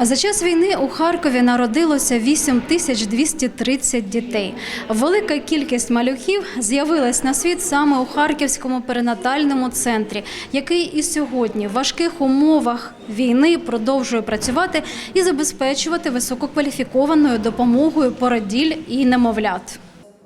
За час війни у Харкові народилося 8230 дітей. Велика кількість малюків з'явилась на світ саме у Харківському перинатальному центрі, який і сьогодні в важких умовах війни продовжує працювати і забезпечувати висококваліфікованою допомогою породіль і немовлят.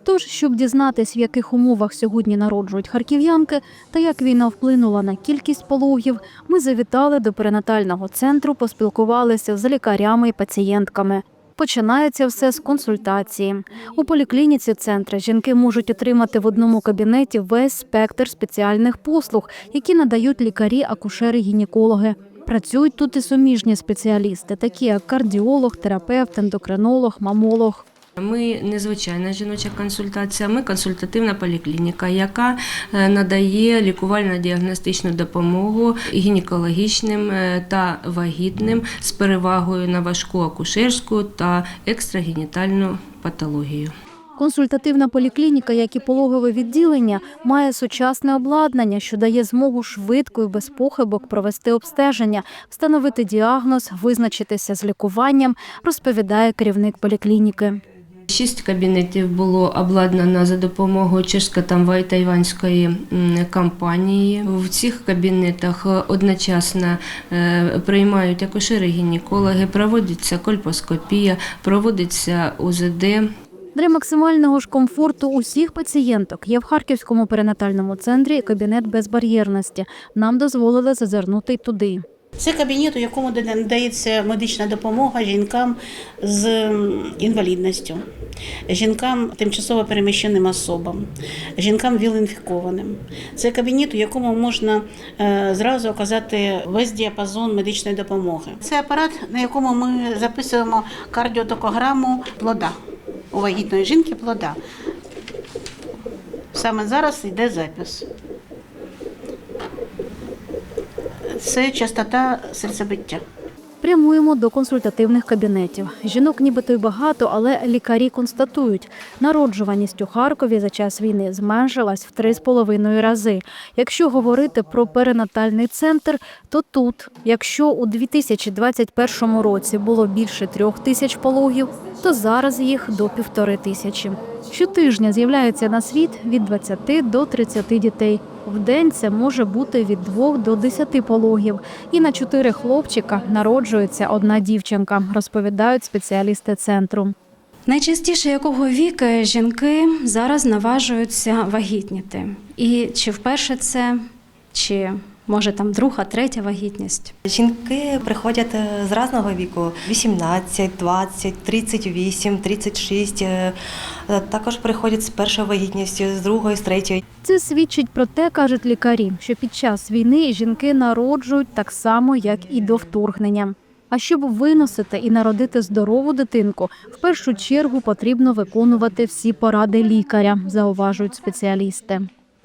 Тож, щоб дізнатись, в яких умовах сьогодні народжують харків'янки та як війна вплинула на кількість пологів, ми завітали до перинатального центру, поспілкувалися з лікарями і пацієнтками. Починається все з консультації. У поліклініці центра жінки можуть отримати в одному кабінеті весь спектр спеціальних послуг, які надають лікарі, акушери, гінекологи. Працюють тут і суміжні спеціалісти, такі як кардіолог, терапевт, ендокринолог, мамолог. Ми незвичайна жіноча консультація, ми консультативна поліклініка, яка е, надає лікувально-діагностичну допомогу гінекологічним е, та вагітним з перевагою на важку акушерську та екстрагенітальну патологію. Консультативна поліклініка, як і пологове відділення, має сучасне обладнання, що дає змогу швидко і без похибок провести обстеження, встановити діагноз, визначитися з лікуванням, розповідає керівник поліклініки. Шість кабінетів було обладнано за допомогою чешсько-тайванської м, компанії. В цих кабінетах одночасно е, приймають акушери-гінекологи, проводиться кольпоскопія, проводиться УЗД. Для максимального ж комфорту усіх пацієнток є в Харківському перинатальному центрі кабінет безбар'єрності. Нам дозволили зазирнути туди. Це кабінет, у якому надається медична допомога жінкам з інвалідністю, жінкам тимчасово переміщеним особам, жінкам віл-інфікованим. Це кабінет, у якому можна е, зразу оказати весь діапазон медичної допомоги. Це апарат, на якому ми записуємо кардіотокограму плода у вагітної жінки плода. Саме зараз йде запис. Це частота серцебиття. Прямуємо до консультативних кабінетів. Жінок нібито й багато, але лікарі констатують, народжуваність у Харкові за час війни зменшилась в три з половиною рази. Якщо говорити про перинатальний центр, то тут, якщо у 2021 році було більше трьох тисяч пологів, то зараз їх до півтори тисячі. Щотижня з'являється на світ від 20 до 30 дітей. В день це може бути від 2 до 10 пологів. І на чотири хлопчика народжується одна дівчинка, розповідають спеціалісти центру. Найчастіше якого віку жінки зараз наважуються вагітніти. І чи вперше це, чи може там друга, третя вагітність? Жінки приходять е, з різного віку: 18, 20, 38, 36. е, е, Також приходять з першою вагітністю, з другою, з третьою. Це свідчить про те, кажуть лікарі, що під час війни жінки народжують так само, як і до вторгнення. А щоб виносити і народити здорову дитинку, в першу чергу потрібно виконувати всі поради лікаря, зауважують спеціалісти.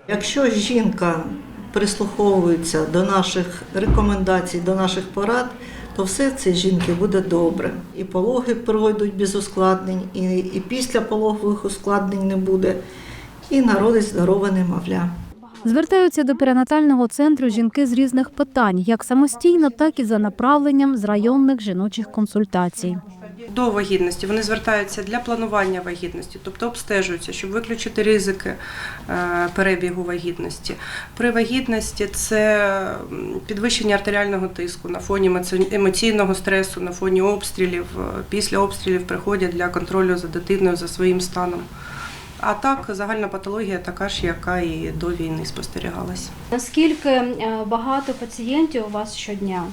Якщо жінка прислуховується до наших рекомендацій, до наших порад, то все це жінки буде добре. І пологи пройдуть без ускладнень, і, і після пологових ускладнень не буде, і народить здорове немовля. Звертаються до перинатального центру жінки з різних питань, як самостійно, так і за направленням з районних жіночих консультацій. До вагітності вони звертаються для планування вагітності, тобто обстежуються, щоб виключити ризики е, перебігу вагітності. При вагітності це підвищення артеріального тиску на фоні емоційного стресу, на фоні обстрілів. Е, Після обстрілів приходять для контролю за дитиною за своїм станом. А так, загальна патологія така ж, яка і до війни спостерігалась. Наскільки е, багато пацієнтів у вас щодня?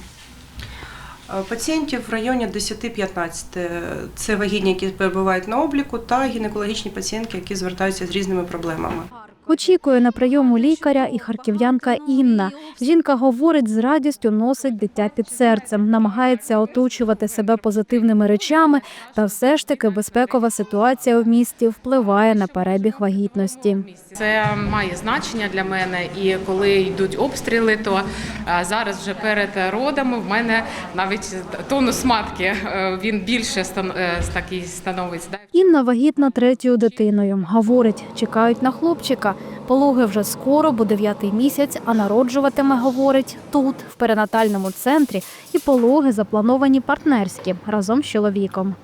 Е, Пацієнтів в районі 10-15 – це вагітні, які перебувають на обліку, та гінекологічні пацієнтки, які звертаються з різними проблемами. Очікує на прийому лікаря і харків'янка Інна. Жінка говорить, з радістю носить дитя під серцем, намагається оточувати себе позитивними речами, та все ж таки безпекова ситуація в місті впливає на перебіг вагітності. Це має значення для мене. І коли йдуть обстріли, то е, зараз вже перед родами в мене навіть тонус матки е, він більше е, такий становить. Інна вагітна третьою дитиною. Говорить, чекають на хлопчика. Пологи вже скоро, бо дев'ятий місяць, а народжуватиме, говорить, тут, в перинатальному центрі, і пологи заплановані партнерські разом з чоловіком.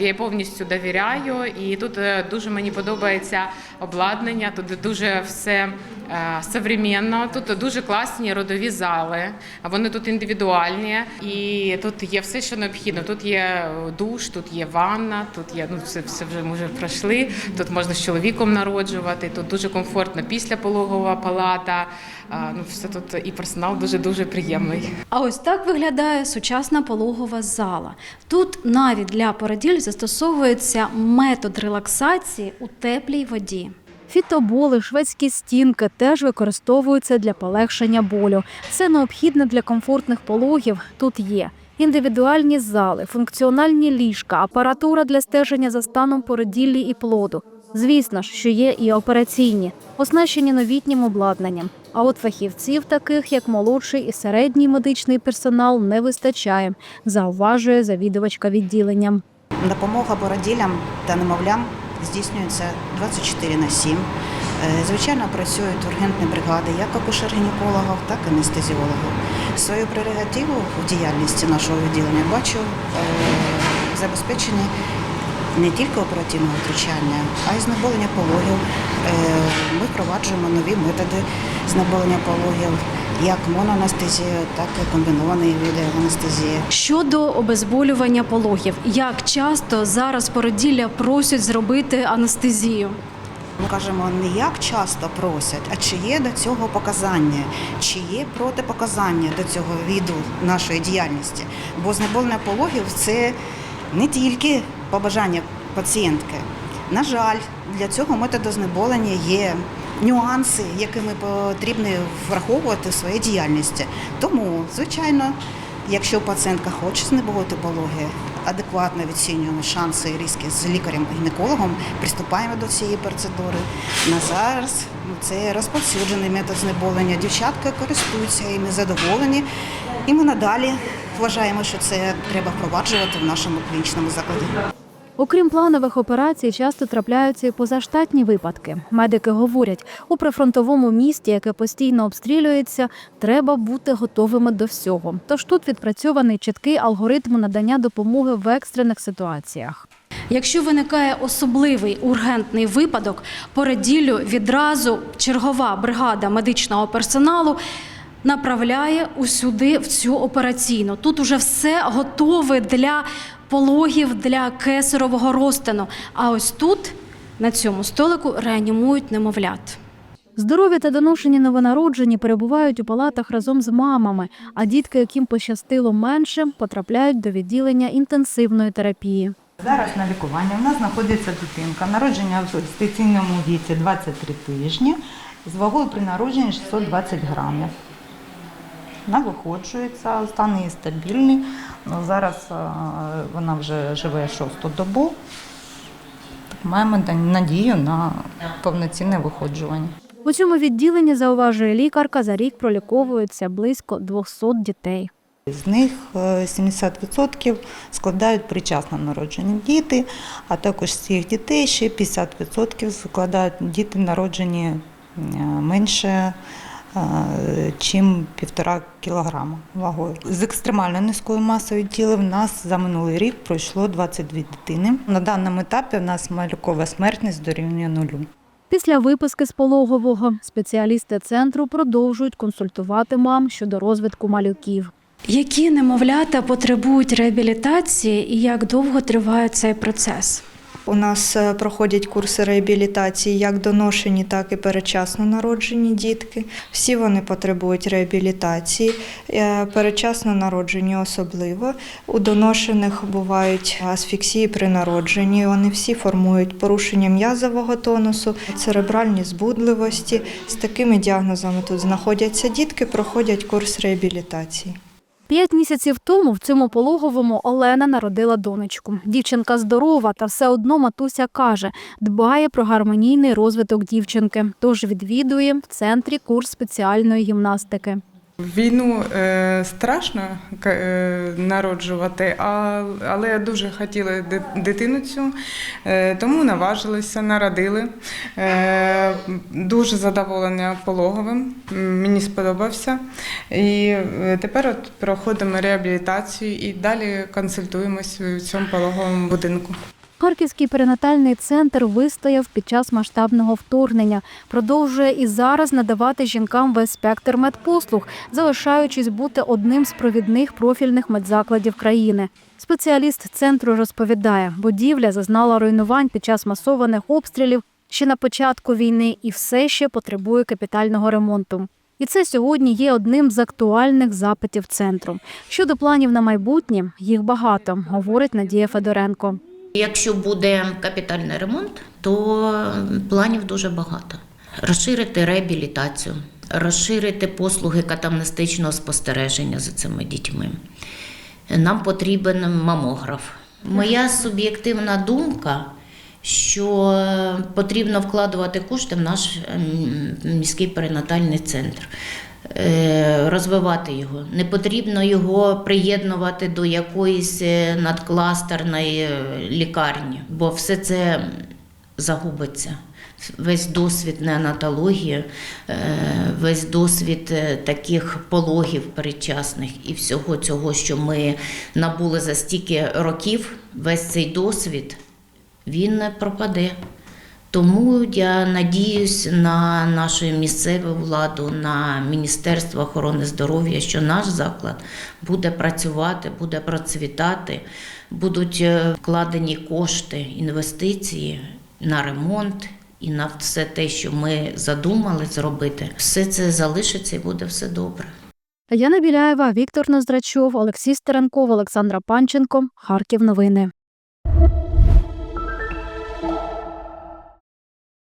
Я їй повністю довіряю, і тут е, дуже мені подобається обладнання. Тут дуже все е, современно. Тут дуже класні родові зали. Вони тут індивідуальні, і тут є все, що необхідно. Тут є душ, тут є ванна, тут є ну все, все вже ми пройшли. Тут можна з чоловіком народжувати. Тут дуже комфортно післяпологова палата. Ну все тут і персонал дуже дуже приємний. А ось так виглядає сучасна пологова зала. Тут навіть для породіль застосовується метод релаксації у теплій воді. Фітоболи, шведські стінки теж використовуються для полегшення болю. Все необхідне для комфортних пологів тут є. Індивідуальні зали, функціональні ліжка, апаратура для стеження за станом породіллі і плоду. Звісно ж, що є і операційні, оснащені новітнім обладнанням. А от фахівців, таких як молодший і середній медичний персонал, не вистачає, зауважує завідувачка відділенням. Допомога бороділям та немовлям здійснюється 24 на 7. Е, Звичайно, працюють ургентні бригади як акушер-гінекологів, так і анестезіологів. Свою прерогативу в діяльності нашого відділення бачу е, забезпечені не тільки оперативного втручання, а й знеболення пологів. Е, Ми впроваджуємо нові методи знеболення пологів, як моноанестезія, так і комбінований види анестезії. Щодо обезболювання пологів, як часто зараз породілля просять зробити анестезію? Ми кажемо не як часто просять, а чи є до цього показання, чи є протипоказання до цього віду нашої діяльності. Бо знеболення пологів це не тільки побажання пацієнтки. На жаль, для цього методу знеболення є нюанси, якими потрібно враховувати в своїй діяльності. Тому, звичайно, якщо пацієнтка хоче знеболити пологи, адекватно відцінюємо шанси і ризики з лікарем-гінекологом, приступаємо до цієї процедури. На зараз ну, це розповсюджений метод знеболення. Дівчатка користуються і ми задоволені. І ми надалі вважаємо, що це треба впроваджувати в нашому клінічному закладі. Окрім планових операцій, часто трапляються і позаштатні випадки. Медики говорять, у прифронтовому місті, яке постійно обстрілюється, треба бути готовими до всього. Тож тут відпрацьований чіткий алгоритм надання допомоги в екстрених ситуаціях. Якщо виникає особливий ургентний випадок, породіллю відразу чергова бригада медичного персоналу направляє усюди в цю операційну. Тут уже все готове для пологів, для кесарового розтину. А ось тут, на цьому столику, реанімують немовлят. Здорові та доношені новонароджені перебувають у палатах разом з мамами, а дітки, яким пощастило менше, потрапляють до відділення інтенсивної терапії. Зараз на лікуванні у нас знаходиться дитинка. Народження в гестаційному віці 23 тижні, з вагою при народженні 620 грамів. Вона виходжується, стан її стабільний. Ну, Зараз е, вона вже живе шосту добу. Маємо надію на повноцінне виходжування. У цьому відділенні, зауважує лікарка, за рік проліковується близько 200 дітей. З них е, 70% складають причасно народжені діти, а також з цих дітей ще 50% складають діти народжені е, менше чим півтора кілограма вагою. З екстремально низькою масою тіла в нас за минулий рік пройшло 22 дитини. На даному етапі в нас малюкова смертність дорівнює нулю. Після виписки з пологового спеціалісти центру продовжують консультувати мам щодо розвитку малюків. Які немовлята потребують реабілітації і як довго триває цей процес? У нас е, проходять курси реабілітації як доношені, так і передчасно народжені дітки. Всі вони потребують реабілітації, е, передчасно народжені особливо. У доношених бувають асфіксії при народженні. Вони всі формують порушення м'язового тонусу, церебральні збудливості. З такими діагнозами тут знаходяться дітки, проходять курс реабілітації. П'ять місяців тому в цьому пологовому Олена народила донечку. Дівчинка здорова, та все одно матуся каже, дбає про гармонійний розвиток дівчинки, тож відвідує в центрі курс спеціальної гімнастики. Війну е, страшно е, народжувати, але дуже хотіли дитину цю, е, тому наважилися, народили. Дуже задоволення пологовим, мені сподобався. І тепер от проходимо реабілітацію і далі консультуємось в цьому пологовому будинку. Харківський перинатальний центр вистояв під час масштабного вторгнення, продовжує і зараз надавати жінкам весь спектр медпослуг, залишаючись бути одним з провідних профільних медзакладів країни. Спеціаліст центру розповідає, будівля зазнала руйнувань під час масованих обстрілів ще на початку війни і все ще потребує капітального ремонту. І це сьогодні є одним з актуальних запитів центру. Щодо планів на майбутнє, їх багато, говорить Надія Федоренко. Якщо буде капітальний ремонт, то планів дуже багато. Розширити реабілітацію, розширити послуги катамнестичного спостереження за цими дітьми. Нам потрібен мамограф. Моя суб'єктивна думка, що потрібно вкладувати кошти в наш міський перинатальний центр. Е, Розвивати його. Не потрібно його приєднувати до якоїсь е, надкластерної е, лікарні, бо все це загубиться. Весь досвід неонатології, весь досвід таких пологів передчасних і всього цього, що ми набули за стільки років, весь цей досвід він не пропаде. Тому я надіюсь на нашу місцеву владу, на Міністерство охорони здоров'я, що наш заклад буде працювати, буде процвітати, будуть е, вкладені кошти, інвестиції на ремонт і на все те, що ми задумали зробити. Все це залишиться і буде все добре. Яна Біляєва, Віктор Ноздрачов, Олексій Стеренков, Олександра Панченко. Харків новини.